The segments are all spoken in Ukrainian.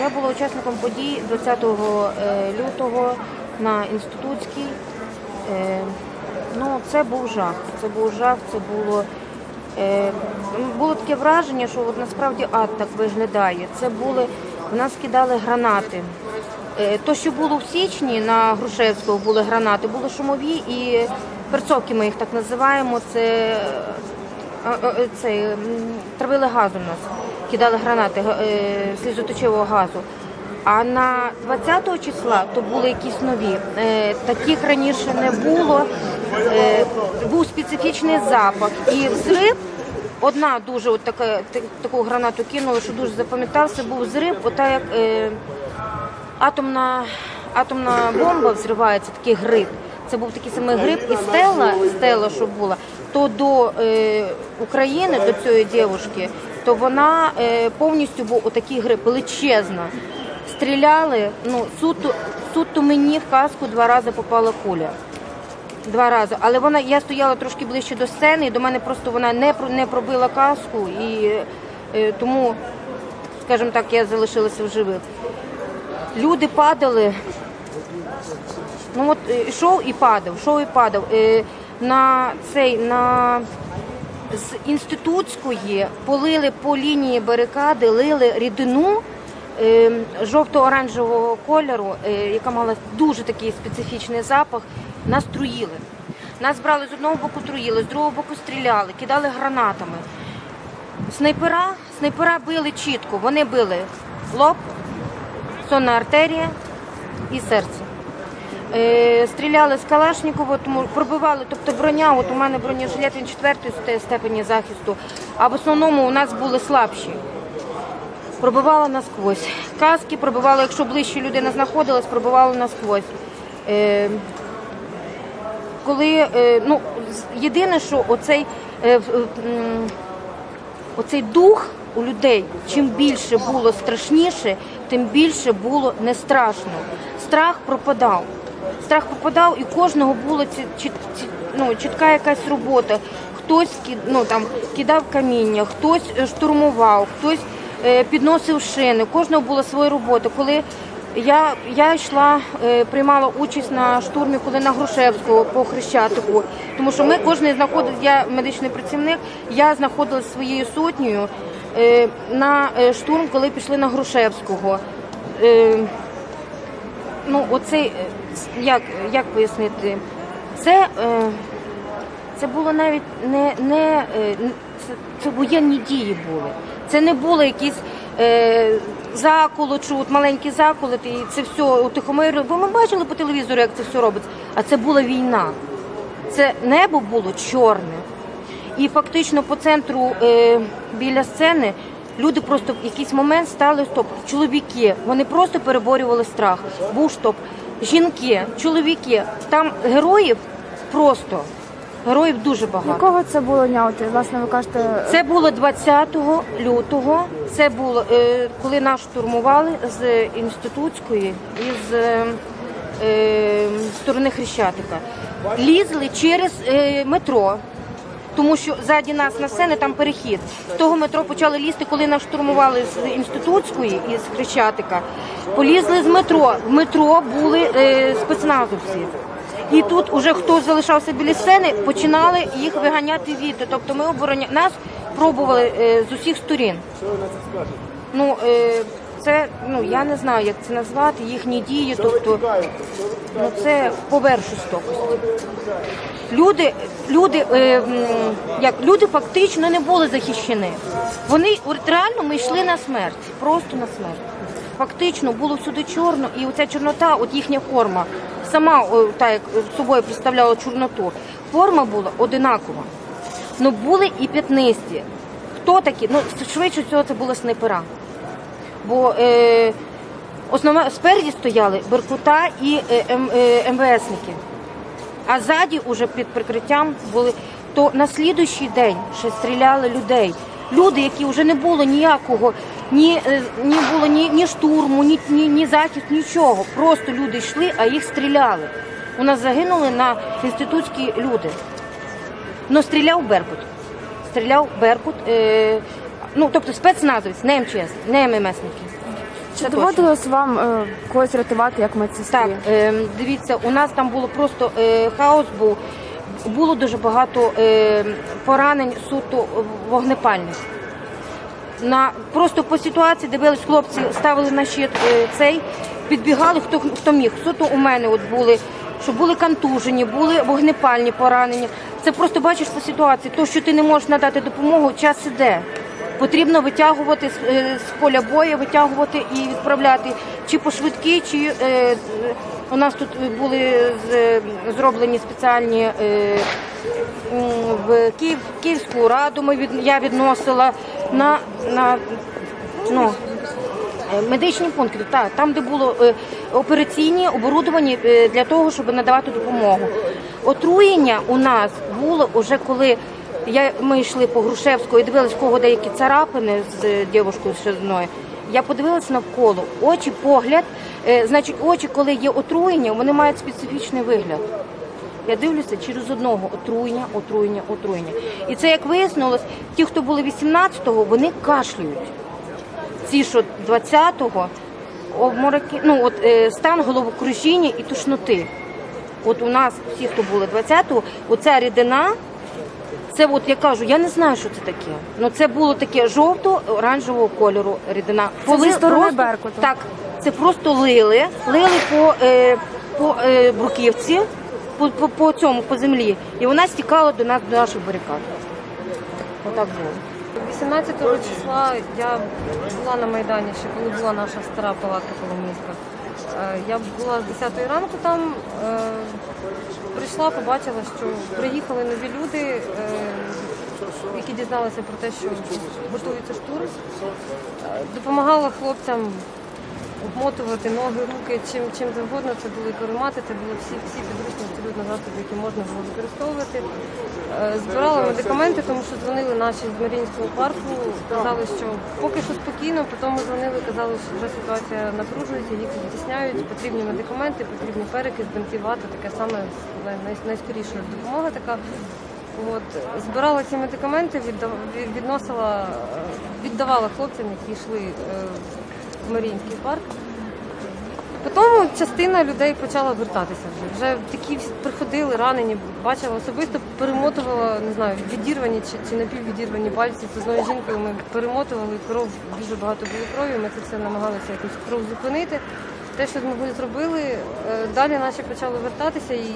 Я була учасником подій 20 е, лютого на інститутській. Е, Ну, це був жах. Це був жах, це було. Е, було таке враження, що от насправді ад так виглядає. Це були, в нас кидали гранати. То, що було в січні на Грушевського, були гранати, були шумові і перцовки ми їх так називаємо. Це, це травили газу в нас, кидали гранати е, слізоточивого газу. А на 20 числа то були якісь нові. Е, Таких раніше не було. Е, Був специфічний запах. І взрив, одна дуже от така, таку гранату кинули, що дуже запам'ятався, був взрив, ота як е, атомна, атомна бомба взривається, такий гриб. Це був такий самий гриб, і стела, стела, що була, то до е, України, до цієї дівчинки, то вона е, повністю був отакий гриб, величезна. Стріляли, ну, суто, суто мені в каску два рази попала куля. Два рази. Але вона, я стояла трошки ближче до сцени, і до мене просто вона не, не пробила каску, і е, тому, скажімо так, я залишилася в живих. Люди падали. Ну от е, йшов і падав, йшов і падав. Е, На цей на з інститутської полили по лінії барикади, лили рідину е, жовто-оранжевого кольору, е, яка мала дуже такий специфічний запах. Нас труїли. Нас брали з одного боку труїли, з другого боку стріляли, кидали гранатами. Снайпера, снайпера били чітко. Вони били лоб, сонна артерія і серце. Е, стріляли з Калашникова, тому пробивали, тобто броня, от у мене бронежилет він четвертої степені захисту, а в основному у нас були слабші. Пробивала насквозь. Каски пробивали, якщо ближче людина знаходилась, пробивали насквозь. Е, коли, е, ну, єдине, що оцей, оцей дух у людей, чим більше було страшніше, тим більше було не страшно. Страх пропадав. Страх пропадав, і кожного була ці, чіт- ну, чітка якась робота. Хтось ну, там, кидав каміння, хтось е, штурмував, хтось е, підносив шини. Кожного була своя робота. Коли я, я йшла, е, приймала участь на штурмі, коли на Грушевського по Хрещатику. Тому що ми кожен знаходив, я медичний працівник, я знаходилася своєю сотнею е, на е, штурм, коли пішли на Грушевського. Е, ну, оцей, е, як, як пояснити, це, е, це було навіть не, не е, це, воєнні дії були. Це не було якісь е, заколот, що от маленькі заколоти, і це все утихомирили. Бо ми бачили по телевізору, як це все робиться. А це була війна. Це небо було чорне. І фактично по центру е, біля сцени люди просто в якийсь момент стали стоп. Чоловіки, вони просто переборювали страх. Був стоп. Жінки, чоловіки, там героїв просто героїв дуже багато. Якого це було дня? От, власне, ви кажете, Це було 20 лютого. Це було е, коли нас штурмували з інститутської і з е, е, сторони Хрещатика. Лізли через е, метро. Тому що ззаді нас на сцені там перехід. З того метро почали лізти, коли нас штурмували з інститутської і з Хрещатика. Полізли з метро. В метро були е, спецназовці. І тут уже хто залишався біля сцени, починали їх виганяти від. Тобто ми обороня нас пробували е, з усіх сторін. Ну е, це ну я не знаю, як це назвати, їхні дії. Тобто, ну це поверх жорстокості. Люди, люди, е, як люди фактично не були захищені. Вони реально ми йшли на смерть, просто на смерть. Фактично було всюди чорно, і оця чорнота, от їхня форма, сама о, та як собою представляла чорноту, форма була одинакова. Ну були і п'ятнисті. Хто такі? Ну швидше всього це були снайпера. Бо е, основне спереді стояли Беркута і е, е, МВСники. А ззаді уже під прикриттям були. То на слідуючий день ще стріляли людей. Люди, які вже не було ніякого, ні, е, ні було ні, ні штурму, ні, ні, ні захист, нічого. Просто люди йшли, а їх стріляли. У нас загинули на інститутські люди. Ну, стріляв Беркут. Стріляв Беркут. Е, ну, тобто спецназовець, не МЧС, не ММСники. Чи Це доводилось вам е, когось рятувати як медсестрі? Так, е, дивіться, у нас там було просто е, хаос був. Було дуже багато е, поранень суто вогнепальних. На, просто по ситуації дивились хлопці, ставили на щит е, цей, підбігали хто, хто міг. Суто у мене от були, що були контужені, були вогнепальні поранення. Це просто бачиш по ситуації. То, що ти не можеш надати допомогу, час іде. Потрібно витягувати з, е, поля бою, витягувати і відправляти чи по швидкі, чи е, у нас тут були з- зроблені спеціальні е, в Київ, Київську раду. Ми від, я відносила на, на ну, Е, Медичні пункти, так, там, де було е, операційні оборудовані е, для того, щоб надавати допомогу. Отруєння у нас було вже коли я, ми йшли по Грушевську і дивились, в кого деякі царапини з е, дівчинкою одною. Я подивилася навколо. Очі, погляд. Е, значить, очі, коли є отруєння, вони мають специфічний вигляд. Я дивлюся через одного отруєння, отруєння, отруєння. І це як вияснилось, ті, хто були 18-го, вони кашлюють ці, що 20-го, обмороки, ну от е, стан головокружіння і тушноти. От у нас всі, хто були 20-го, оця рідина, це от я кажу, я не знаю, що це таке. Ну це було таке жовто-оранжевого кольору рідина. Це зі сторони просто- Беркуту? Так, це просто лили, лили по, е, по е, бруківці, по, по, по цьому, по землі, і вона стікала до нас, до наших барикад. Отак було. 18 числа я була на Майдані, ще коли була наша стара палатка Коломийська. Е, Я була з 10 ранку там, е, прийшла, побачила, що приїхали нові люди, е, які дізналися про те, що готується штурм. Допомагала хлопцям обмотувати ноги, руки, чим, чим завгодно. Це були каремати, це були всі, всі підручні абсолютно засоби, які можна було використовувати. Е, Збирала медикаменти, тому що дзвонили наші з Маріїнського парку, казали, що поки що спокійно, потім ми дзвонили, казали, що вже ситуація напружується, їх відтісняють, потрібні медикаменти, потрібні перекис, бинти, вата, таке саме най- най- найскоріша допомога така. От, збирала ці медикаменти, віддав- відносила, е, віддавала хлопцям, які йшли е, Маріїнський парк. Потім частина людей почала вертатися вже. Вже такі приходили, ранені, бачила особисто, перемотувала, не знаю, відірвані чи, чи напіввідірвані пальці. З одною жінкою ми перемотували кров, дуже багато було крові. Ми це все намагалися якось кров зупинити. Те, що змогли, зробили. Е, Далі наші почали вертатися і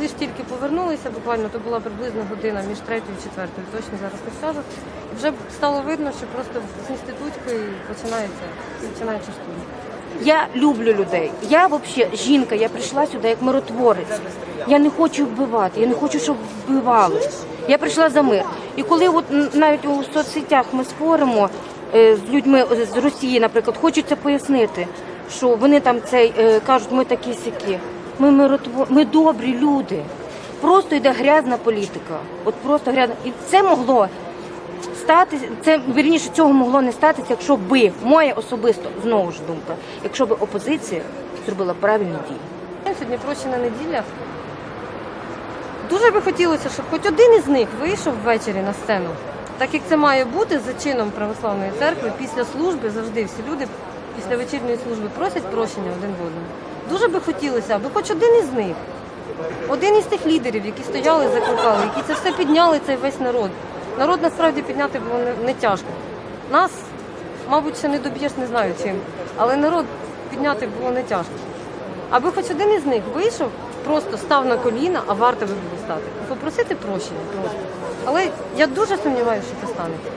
лише тільки повернулися, буквально то була приблизно година між третьою і четвертою, точно зараз не скажу. Вже стало видно, що просто з інститутської починається, починається штурм. Я люблю людей. Я взагалі жінка, я прийшла сюди як миротворець. Я не хочу вбивати, я не хочу, щоб вбивали. Я прийшла за мир. І коли от навіть у соцсетях ми споримо е, з людьми з Росії, наприклад, хочеться пояснити, що вони там цей е, кажуть, ми такі сякі. Ми миротвор... ми добрі люди. Просто йде грязна політика. От просто грязна. І це могло статися, це вірніше цього могло не статися, якщо би моя особисто знову ж думка, якщо би опозиція зробила правильні дії. Сьогодні прощена неділя. Дуже би хотілося, щоб хоч один із них вийшов ввечері на сцену. Так як це має бути за чином православної церкви, після служби завжди всі люди після вечірньої служби просять прощення один в одному. Дуже би хотілося, аби хоч один із них, один із тих лідерів, які стояли, закликали, які це все підняли, цей весь народ. Народ насправді підняти було не, тяжко. Нас, мабуть, ще не доб'єш, не знаю чим, але народ підняти було не тяжко. Аби хоч один із них вийшов, просто став на коліна, а варто би було стати. Попросити прощення просто. Але я дуже сумніваюся, що це станеться.